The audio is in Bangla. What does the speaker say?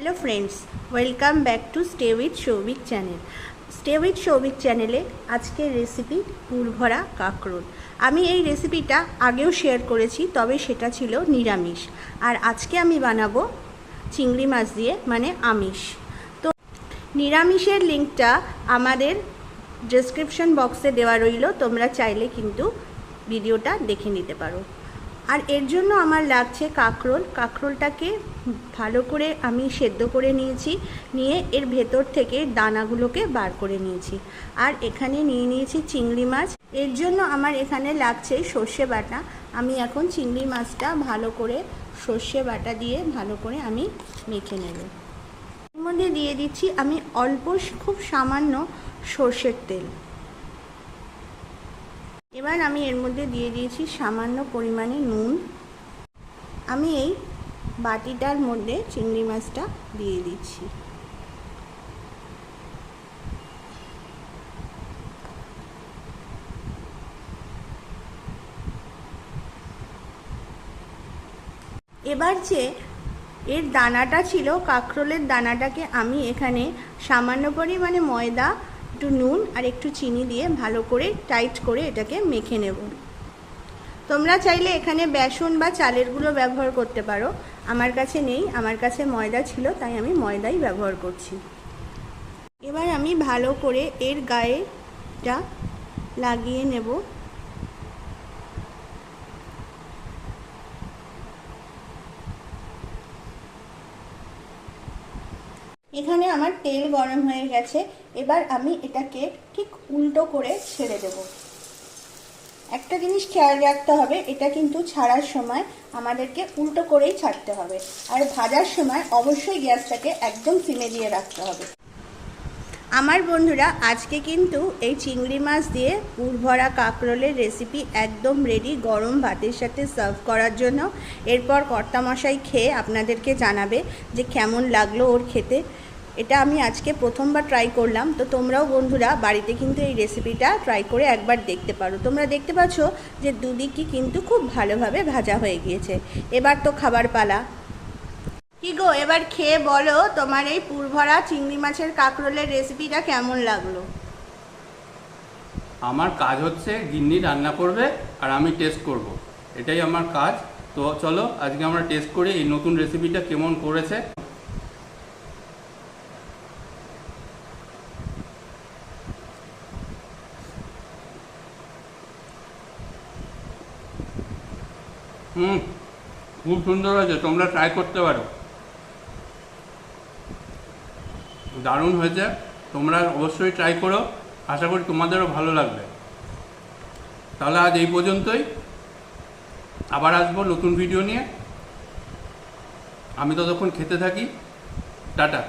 Hello friends welcome back to stay with Souvik channel stay with Souvik চ্যানেলে আজকের রেসিপি পুরভরা কাঁকরোল। আমি এই রেসিপিটা আগেও শেয়ার করেছি, তবে সেটা ছিল নিরামিষ। আর আজকে আমি বানাবো চিংড়ি মাছ দিয়ে মানে আমিষ। তো নিরামিষের লিঙ্কটা আমাদের ডেসক্রিপশন বক্সে দেওয়া রইল, তোমরা চাইলে কিন্তু ভিডিওটা দেখে নিতে পারো। আর এর জন্য আমার লাগছে কাঁকরোল। কাঁকরোলটাকে ভালো করে আমি সেদ্ধ করে নিয়েছি, নিয়ে এর ভেতর থেকে দানাগুলোকে বার করে নিয়েছি। আর এখানে নিয়ে নিয়েছি চিংড়ি মাছ। এর জন্য আমার এখানে লাগছে সর্ষে বাটা। আমি এখন চিংড়ি মাছটা ভালো করে সর্ষে বাটা দিয়ে ভালো করে আমি মেখে নেব। এর মধ্যে দিয়ে দিচ্ছি আমি অল্প, খুব সামান্য সর্ষের তেল। এবার আমি এর মধ্যে দিয়ে দিয়েছি সামান্য পরিমাণে নুন। আমি এই বাটিটার মধ্যে চিংড়ি মাছটা দিয়ে দিচ্ছি। এবার যে এর দানাটা ছিল, কাঁকরোলের দানাটাকে আমি এখানে সামান্য পরিমাণে ময়দা একটু নুন আর একটু চিনি দিয়ে ভালো করে টাইট করে এটাকে মেখে নেব। তোমরা চাইলে এখানে বেসন বা চালের গুঁড়ো ব্যবহার করতে পারো। আমার কাছে নেই, আমার কাছে ময়দা ছিল, তাই আমি ময়দাই ব্যবহার করছি। এবার আমি ভালো করে এর গায়েটা লাগিয়ে নেব। এখানে আমার তেল গরম হয়ে গেছে, এবার আমি এটাকে ঠিক উল্টো করে ছেড়ে দেব। একটা জিনিস খেয়াল রাখতে হবে, এটা কিন্তু ছাড়ার সময় আমাদেরকে উল্টো করেই ছাড়তে হবে। আর ভাজার সময় অবশ্যই গ্যাসটাকে একদম সিমে দিয়ে রাখতে হবে। আমার বন্ধুরা, আজকে কিন্তু এই চিংড়ি মাছ দিয়ে পুরভরা কাঁকরোলের রেসিপি একদম রেডি গরম ভাতের সাথে সার্ভ করার জন্য। এরপর কর্তামশাই খেয়ে আপনাদেরকে জানাবে যে কেমন লাগল ওর খেতে। এটা আমি আজকে প্রথমবার ট্রাই করলাম। তো তোমরাও বন্ধুরা, বাড়িতে কিন্তু এই রেসিপিটা ট্রাই করে একবার দেখতে পারো। তোমরা দেখতে পাচ্ছ যে দুদিকই কিন্তু খুব ভালোভাবে ভাজা হয়ে গিয়েছে। এবার তো খাবার পালা। কি গো, এবার খেয়ে বলো তোমার এই পুরভরা চিংড়ি মাছের কাঁকরোলের রেসিপিটা কেমন লাগল? আমার কাজ হচ্ছে গিন্নি রান্না করবে আর আমি টেস্ট করব। এটাই আমার কাজ। তো চলো, আজকে আমরা টেস্ট করি এই নতুন রেসিপিটা কেমন করেছে। হুম, খুব সুন্দর হয়েছে, তোমরা ট্রাই করতে পারো। দারুণ হয়েছে। তোমরা অবশ্যই ট্রাই করো। আশা করি তোমাদেরও ভালো লাগবে। তাহলে আজ এই পর্যন্তই। আবার আসব নতুন ভিডিও নিয়ে। আমি ততক্ষণ খেতে থাকি। টাটা।